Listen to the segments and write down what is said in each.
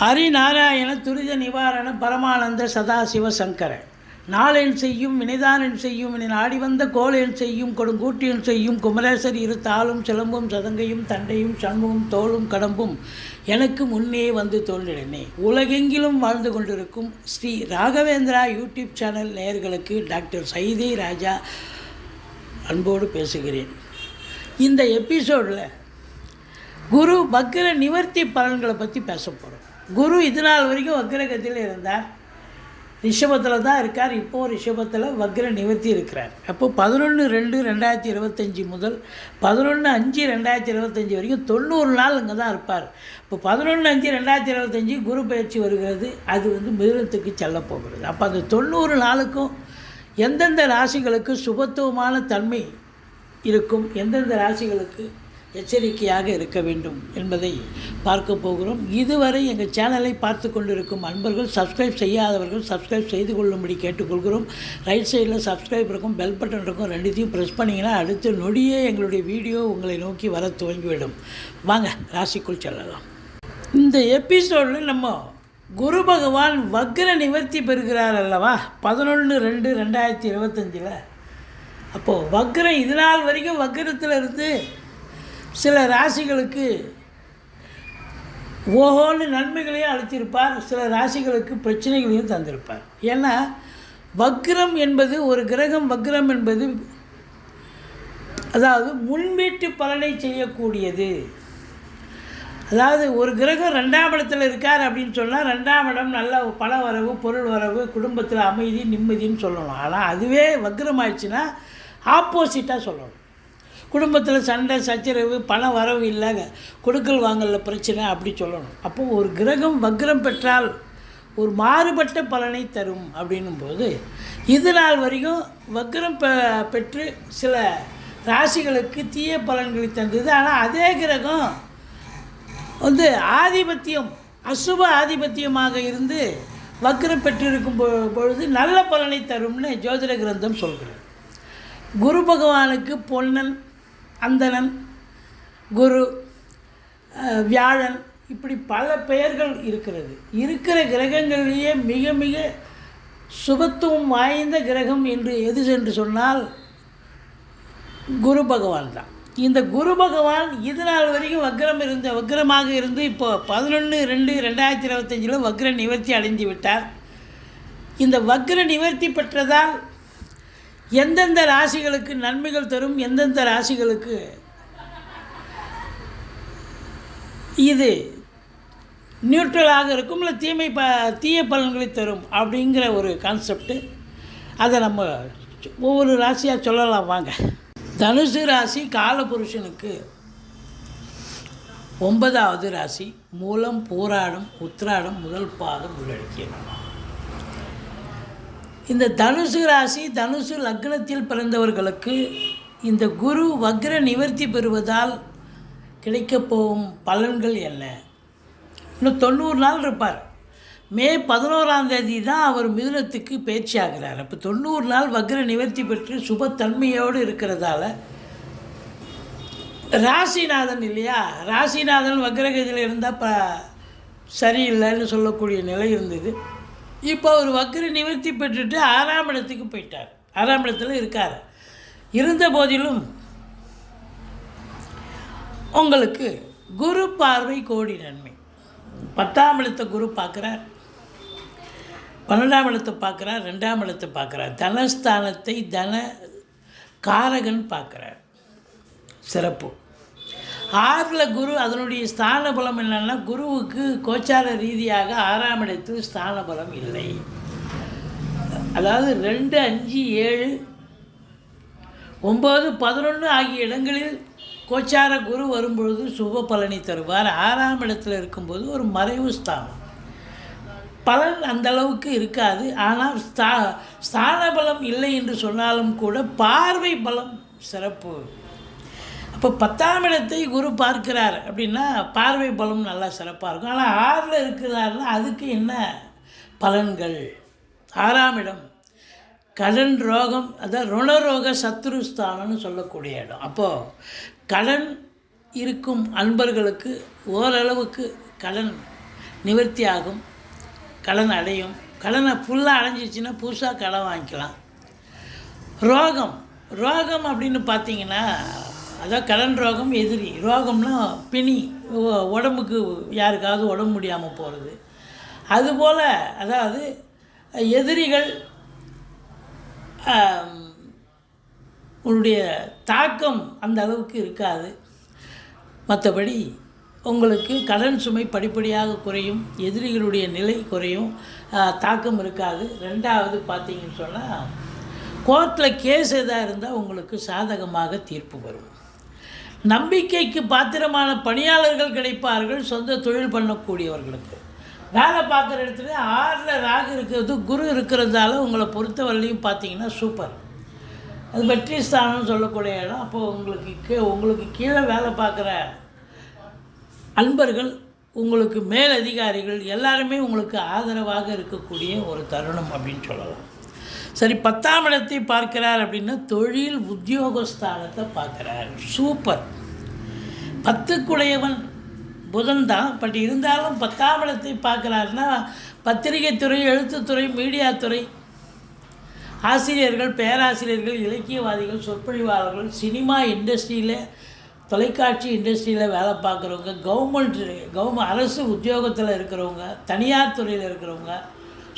ஹரிநாராயண துரித நிவாரண பரமானந்த சதாசிவ சங்கர. நாளென் செய்யும் வினைதானன் செய்யும் என நாடி வந்த கோளென் செய்யும் கொடுங்கூட்டியன் செய்யும் குமரேசர் இரு தாளும் சிலம்பும் சதங்கையும் தண்டையும் சண்முகம் தோளும் கடம்பும் எனக்கு முன்னே வந்து தோன்றினே உலகெங்கிலும் வாழ்ந்து கொண்டிருக்கும் ஸ்ரீ ராகவேந்திரா யூடியூப் சேனல் நேயர்களுக்கு டாக்டர் சைதே ராஜா அன்போடு பேசுகிறேன். இந்த எபிசோடில் குரு பக்ர நிவர்த்தி பலன்களை பற்றி பேச போகிறோம் குரு இது நாள் வரைக்கும் வக்ரகத்தில் இருந்தார். ரிஷபத்தில் தான் இருக்கார். இப்போது ரிஷபத்தில் வக்ர நிவர்த்தி இருக்கிறார். அப்போ பதினொன்று ரெண்டு ரெண்டாயிரத்தி இருபத்தஞ்சி முதல் பதினொன்று அஞ்சு ரெண்டாயிரத்தி இருபத்தஞ்சி வரைக்கும் தொண்ணூறு நாள் இங்கே தான் இருப்பார். இப்போ பதினொன்று அஞ்சு ரெண்டாயிரத்தி இருபத்தஞ்சி குரு பயிற்சி வருகிறது. அது வந்து மிருகத்துக்கு செல்ல போகிறது. அப்போ அந்த தொண்ணூறு நாளுக்கும் எந்தெந்த ராசிகளுக்கு சுபத்துவமான தன்மை இருக்கும்? எந்தெந்த ராசிகளுக்கு எச்சரிக்கையாக இருக்க வேண்டும் என்பதை பார்க்க போகிறோம். இதுவரை எங்கள் சேனலை பார்த்து கொண்டிருக்கும் அன்பர்கள் சப்ஸ்கிரைப் செய்யாதவர்கள் சப்ஸ்கிரைப் செய்து கொள்ளும்படி கேட்டுக்கொள்கிறோம். ரைட் சைடில் சப்ஸ்கிரைப் இருக்கும் பெல் பட்டன் இருக்கும் ரெண்டுத்தையும் ப்ரெஸ் பண்ணிங்கன்னா அடுத்த நொடியே எங்களுடைய வீடியோ உங்களை நோக்கி வர துவங்கிவிடும். வாங்க ராசிக்குள் செல்லலாம். இந்த எபிசோடில் நம்ம குரு பகவான் வக்ர நிவர்த்தி பெறுகிறார் அல்லவா? பதினொன்று ரெண்டு ரெண்டாயிரத்தி இருபத்தஞ்சில். அப்போது வக்ரம் இது நாள் வரைக்கும் வக்ரத்தில் இருந்து சில ராசிகளுக்கு ஓஹோன்னு நன்மைகளையும் அளித்திருப்பார் சில ராசிகளுக்கு பிரச்சனைகளையும் தந்திருப்பார். ஏன்னா வக்ரம் என்பது ஒரு கிரகம் வக்ரம் என்பது அதாவது முன்வீட்டு பலனை செய்யக்கூடியது. அதாவது ஒரு கிரகம் ரெண்டாம் இடத்துல இருக்கார் அப்படின்னு சொன்னால் ரெண்டாம் இடம் நல்ல பண வரவு பொருள் வரவு குடும்பத்தில் அமைதி நிம்மதின்னு சொல்லணும். ஆனால் அதுவே வக்ரம் ஆயிடுச்சுன்னா ஆப்போசிட்டாக சொல்லணும். குடும்பத்தில் சண்டை சச்சரவு பணம் வரவு இல்லைங்க. கொடுக்கல் வாங்கல பிரச்சனை அப்படி சொல்லணும். அப்போ ஒரு கிரகம் வக்ரம் பெற்றால் ஒரு மாறுபட்ட பலனை தரும் அப்படின்னும் போது இது நாள் வரைக்கும் வக்ரம் பெ பெற்று சில ராசிகளுக்கு தீய பலன்களை தந்தது. ஆனால் அதே கிரகம் வந்து ஆதிபத்தியம் அசுப ஆதிபத்தியமாக இருந்து வக்ரம் பெற்றிருக்கும் பொழுது நல்ல பலனை தரும்னு ஜோதிட கிரந்தம் சொல்கிறது. குரு பகவானுக்கு பொன்னன் அந்தணன் குரு வியாழன் இப்படி பல பெயர்கள் இருக்கிறது. இருக்கிற கிரகங்களிலேயே மிக மிக சுபத்துவம் வாய்ந்த கிரகம் என்று எது என்று சொன்னால் குரு பகவான் தான். இந்த குரு பகவான் இது நாள் வரைக்கும் வக்ரம் இருந்த வக்ரமாக இருந்து இப்போ பதினொன்று ரெண்டு ரெண்டாயிரத்தி இருபத்தஞ்சில் வக்ர நிவர்த்தி அடைந்து விட்டார். இந்த வக்ர நிவர்த்தி பெற்றதால் எந்தெந்த ராசிகளுக்கு நன்மைகள் தரும் எந்தெந்த ராசிகளுக்கு? இது நியூட்ரலாக இருக்கும் இல்லை தீமை ப தீய பலன்களை தரும் அப்படிங்கிற ஒரு கான்செப்ட்டு அதை நம்ம ஒவ்வொரு ராசியாக சொல்லலாம் வாங்க. தனுசு ராசி காலபுருஷனுக்கு ஒன்பதாவது ராசி மூலம் போராடும் உத்திராடம் முதல் பாதம் உள்ளடக்கியது. இந்த தனுசு ராசி தனுசு லக்னத்தில் பிறந்தவர்களுக்கு இந்த குரு வக்ர நிவர்த்தி பெறுவதால் கிடைக்கப் போகும் பலன்கள் என்ன? இன்னும் தொண்ணூறு நாள் இருப்பார். மே பதினோராம் தேதி தான் அவர் மிதுனத்துக்கு பயிற்சி ஆகிறார் அப்போ தொண்ணூறு நாள் வக்ர நிவர்த்தி பெற்று சுபத்தன்மையோடு இருக்கிறதால ராசிநாதன் இல்லையா? ராசிநாதன் வக்ரகதியில் இருந்தால் ப சரியில்லைன்னு சொல்லக்கூடிய நிலை இருந்தது. இப்போ அவர் வக்கர நிவர்த்தி பெற்றுட்டு ஆறாம் இடத்துக்கு போயிட்டார். ஆறாம் இடத்துல இருக்கார். இருந்த போதிலும் உங்களுக்கு குரு பார்வை கோடி நன்மை. பத்தாம் இடத்தை குரு பார்க்குறார். பன்னெண்டாம் இடத்தை பார்க்குறார். ரெண்டாம் இடத்தை பார்க்குறார். தனஸ்தானத்தை தன காரகன் பார்க்குறார். சிறப்பு. ஆறில் குரு அதனுடைய ஸ்தான பலம் என்னென்னா குருவுக்கு கோச்சார ரீதியாக ஆறாம் இடத்தில் ஸ்தான பலம் இல்லை. அதாவது ரெண்டு அஞ்சு ஏழு ஒம்பது பதினொன்று ஆகிய இடங்களில் கோச்சார குரு வரும்பொழுது சுப பலனை தருவார். ஆறாம் இடத்தில் இருக்கும்போது ஒரு மறைவு ஸ்தானம். பலன் அந்த அளவுக்கு இருக்காது. ஆனால் ஸ்தா ஸ்தான பலம் இல்லை என்று சொன்னாலும் கூட பார்வை பலம் சிறப்பு. அப்போ பத்தாம் இடத்தை குரு பார்க்கிறார் அப்படின்னா பார்வை பலம் நல்லா சிறப்பாக இருக்கும். ஆனால் ஆறில் இருக்கிறாருன்னா அதுக்கு என்ன பலன்கள்? ஆறாம் இடம். கடன் ரோகம் அதான் ருணரோக சத்ருஸ்தானம்னு சொல்லக்கூடிய இடம். அப்போது கடன் இருக்கும் அன்பர்களுக்கு ஓரளவுக்கு கடன் நிவர்த்தி ஆகும் கடன் அடையும். கடனை ஃபுல்லாக அடைஞ்சிச்சின்னா புதுசாக கடன் வாங்கிக்கலாம். ரோகம். ரோகம் அப்படின்னு பார்த்தீங்கன்னா அதான் கடன் ரோகம் எதிரி. ரோகம்னா பிணி. உடம்புக்கு யாருக்காவது உடம்பு முடியாமல் போகிறது அதுபோல் அதாவது எதிரிகள் உங்களுடைய உன்னுடைய தாக்கம் அந்த அளவுக்கு இருக்காது. மற்றபடி உங்களுக்கு கடன் சுமை படிப்படியாக குறையும் எதிரிகளுடைய நிலை குறையும் தாக்கம் இருக்காது. ரெண்டாவது பார்த்தீங்கன்னு சொன்னால் கோர்ட்டில் கேஸ் எதாக இருந்தால் உங்களுக்கு சாதகமாக தீர்ப்பு வரும். நம்பிக்கைக்கு பாத்திரமான பணியாளர்கள் கிடைப்பார்கள் சொந்த தொழில் பண்ணக்கூடியவர்களுக்கு. வேலை பார்க்குற இடத்துல ஆறில் ராகு இருக்கிறது குரு இருக்கிறதால உங்களை பொறுத்தவரையிலையும் பார்த்தீங்கன்னா சூப்பர் அது வெற்றி ஸ்தானம்னு சொல்லக்கூடிய இடம். அப்போது உங்களுக்கு கீ உங்களுக்கு கீழே வேலை பார்க்குற அன்பர்கள் உங்களுக்கு மேலதிகாரிகள் எல்லாருமே உங்களுக்கு ஆதரவாக இருக்கக்கூடிய ஒரு தருணம் அப்படின்னு சொல்லலாம். சரி பத்தாம் இடத்தை பார்க்கிறார் அப்படின்னா தொழில் உத்தியோகஸ்தானத்தை பார்க்குறார். சூப்பர். பத்துக்குடையவன் புதன் தான். பட் இருந்தாலும் பத்தாம் இடத்தை பார்க்குறாருன்னா பத்திரிகைத்துறை எழுத்துத்துறை மீடியா துறை ஆசிரியர்கள் பேராசிரியர்கள் இலக்கியவாதிகள் சொற்பொழிவாளர்கள் சினிமா இண்டஸ்ட்ரியில் தொலைக்காட்சி இண்டஸ்ட்ரியில் வேலை பார்க்குறவங்க கவர்மெண்ட் கவர்மெண்ட் அரசு உத்தியோகத்தில் இருக்கிறவங்க தனியார் துறையில் இருக்கிறவங்க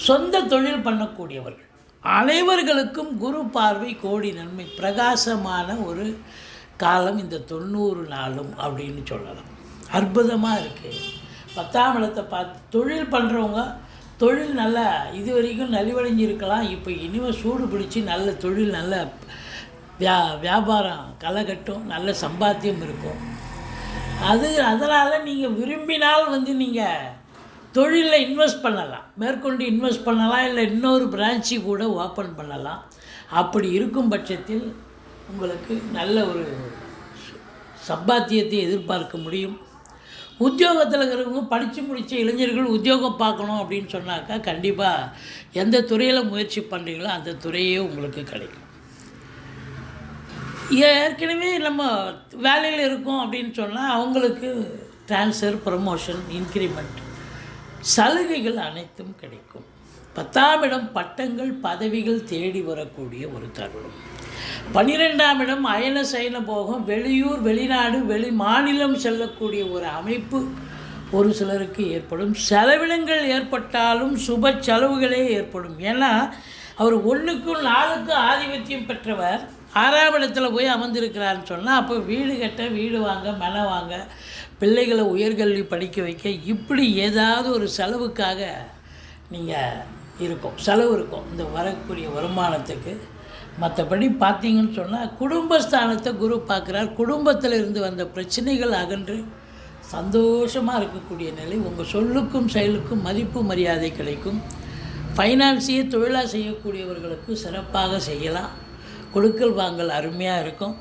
சொந்த தொழில் பண்ணக்கூடியவர்கள். அனைவர்களுக்கும் குரு பார்வை கோடி நன்மை பிரகாசமான ஒரு காலம் இந்த தொண்ணூறு நாளும் அப்படின்னு சொல்லலாம். அற்புதமாக இருக்குது பத்தாம் இடத்தை பார்த்து தொழில் பண்ணுறவங்க தொழில் நல்லா இது வரைக்கும் நலிவடைஞ்சிருக்கலாம். இப்போ இனிமேல் சூடு பிடிச்சி நல்ல தொழில் நல்ல வியா வியாபாரம் களை கட்டும் நல்ல சம்பாத்தியம் இருக்கும். அது அதனால் நீங்கள் விரும்பினால் வந்து நீங்கள் தொழிலில் இன்வெஸ்ட் பண்ணலாம். மேற்கொண்டு இன்வெஸ்ட் பண்ணலாம் இல்லை இன்னொரு பிரான்ச்சு கூட ஓப்பன் பண்ணலாம். அப்படி இருக்கும் பட்சத்தில் உங்களுக்கு நல்ல ஒரு சம்பாத்தியத்தை எதிர்பார்க்க முடியும். உத்தியோகத்தில் இருக்கிறவங்க படித்து முடித்த இளைஞர்கள் உத்தியோகம் பார்க்கணும் அப்படின்னு சொன்னாக்கா கண்டிப்பாக எந்த துறையில் முயற்சி பண்ணுறீங்களோ அந்த துறையே உங்களுக்கு கிடைக்கும். ஏற்கனவே நம்ம வேலையில் இருக்கோம் அப்படின்னு சொன்னால் அவங்களுக்கு ட்ரான்ஸ்ஃபர் ப்ரமோஷன் இன்க்ரிமெண்ட் சலுகைகள் அனைத்தும் கிடைக்கும். பத்தாம் இடம் பட்டங்கள் பதவிகள் தேடி வரக்கூடிய ஒரு தருணம். பன்னிரெண்டாம் இடம் அயன சயன போகம் வெளியூர் வெளிநாடு வெளி மாநிலம் செல்லக்கூடிய ஒரு அமைப்பு ஒரு சிலருக்கு ஏற்படும். செலவினங்கள் ஏற்பட்டாலும் சுப செலவுகளே ஏற்படும். ஏன்னா அவர் ஒன்றுக்கும் நாளுக்கும் ஆதிபத்தியம் பெற்றவர். ஆறாம் இடத்துல போய் அமர்ந்திருக்கிறான்னு சொன்னால் அப்போ வீடு கட்ட வீடு வாங்க மனை வாங்க பிள்ளைகளை உயர்கல்வி படிக்க வைக்க இப்படி ஏதாவது ஒரு செலவுக்காக நீங்கள் இருக்கும். செலவு இருக்கும். இந்த வரக்கூடிய வருமானத்துக்கு. மற்றபடி பார்த்தீங்கன்னு சொன்னால் குடும்பஸ்தானத்தை குரு பார்க்குறார். குடும்பத்தில் இருந்து வந்த பிரச்சனைகள் அகன்று சந்தோஷமாக இருக்கக்கூடிய நிலை. உங்கள் சொல்லுக்கும் செயலுக்கும் மதிப்பு மரியாதை கிடைக்கும். ஃபைனான்ஸையே தொழிலாக செய்யக்கூடியவர்களுக்கு சிறப்பாக செய்யலாம். கொடுக்கல் வாங்கல் அருமையாக இருக்கும்.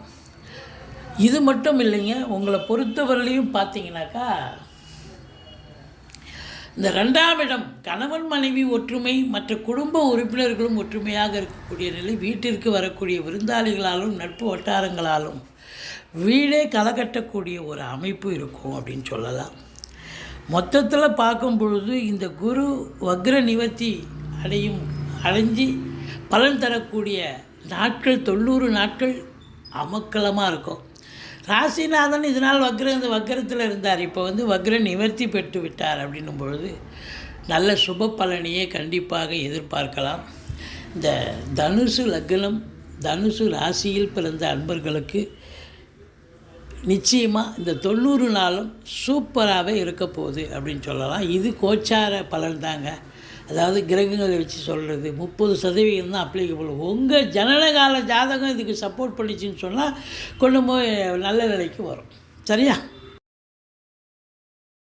இது மட்டும் இல்லைங்க உங்களை பொறுத்தவரையிலையும் பார்த்தீங்கன்னாக்கா இந்த ரெண்டாம் இடம் கணவன் மனைவி ஒற்றுமை மற்ற குடும்ப உறுப்பினர்களும் ஒற்றுமையாக இருக்கக்கூடிய நிலை வீட்டிற்கு வரக்கூடிய விருந்தாளிகளாலும் நட்பு வட்டாரங்களாலும் வீடே களைகட்டக்கூடிய ஒரு அமைப்பு இருக்கும் அப்படின்னு சொல்லலாம். மொத்தத்தில் பார்க்கும் பொழுது இந்த குரு வக்ர நிவர்த்தி அடையும் அடைஞ்சி பலன் தரக்கூடிய நாட்கள் தொண்ணூறு நாட்கள் அமக்கலமாக இருக்கும். ராசிநாதன் இதனால் வக்ர இந்த வக்ரத்தில் இருந்தார். இப்போ வந்து வக்ர நிவர்த்தி பெற்று விட்டார் அப்படின்னும் பொழுது நல்ல சுப பலனையே கண்டிப்பாக எதிர்பார்க்கலாம். இந்த தனுசு லக்னம் தனுசு ராசியில் பிறந்த அன்பர்களுக்கு நிச்சயமாக இந்த தொண்ணூறு நாளும் சூப்பராகவே இருக்க போகுது அப்படின்னு சொல்லலாம். இது கோச்சார பலன் தாங்க அதாவது கிரகங்களை வச்சு சொல்கிறது முப்பது சதவீதம் தான் அப்ளிகபிள் உங்கள் ஜனனகால ஜாதகம் இதுக்கு சப்போர்ட் பண்ணிச்சுன்னு சொன்னால் கொண்டு போய் நல்ல நிலைக்கு வரும். சரியா?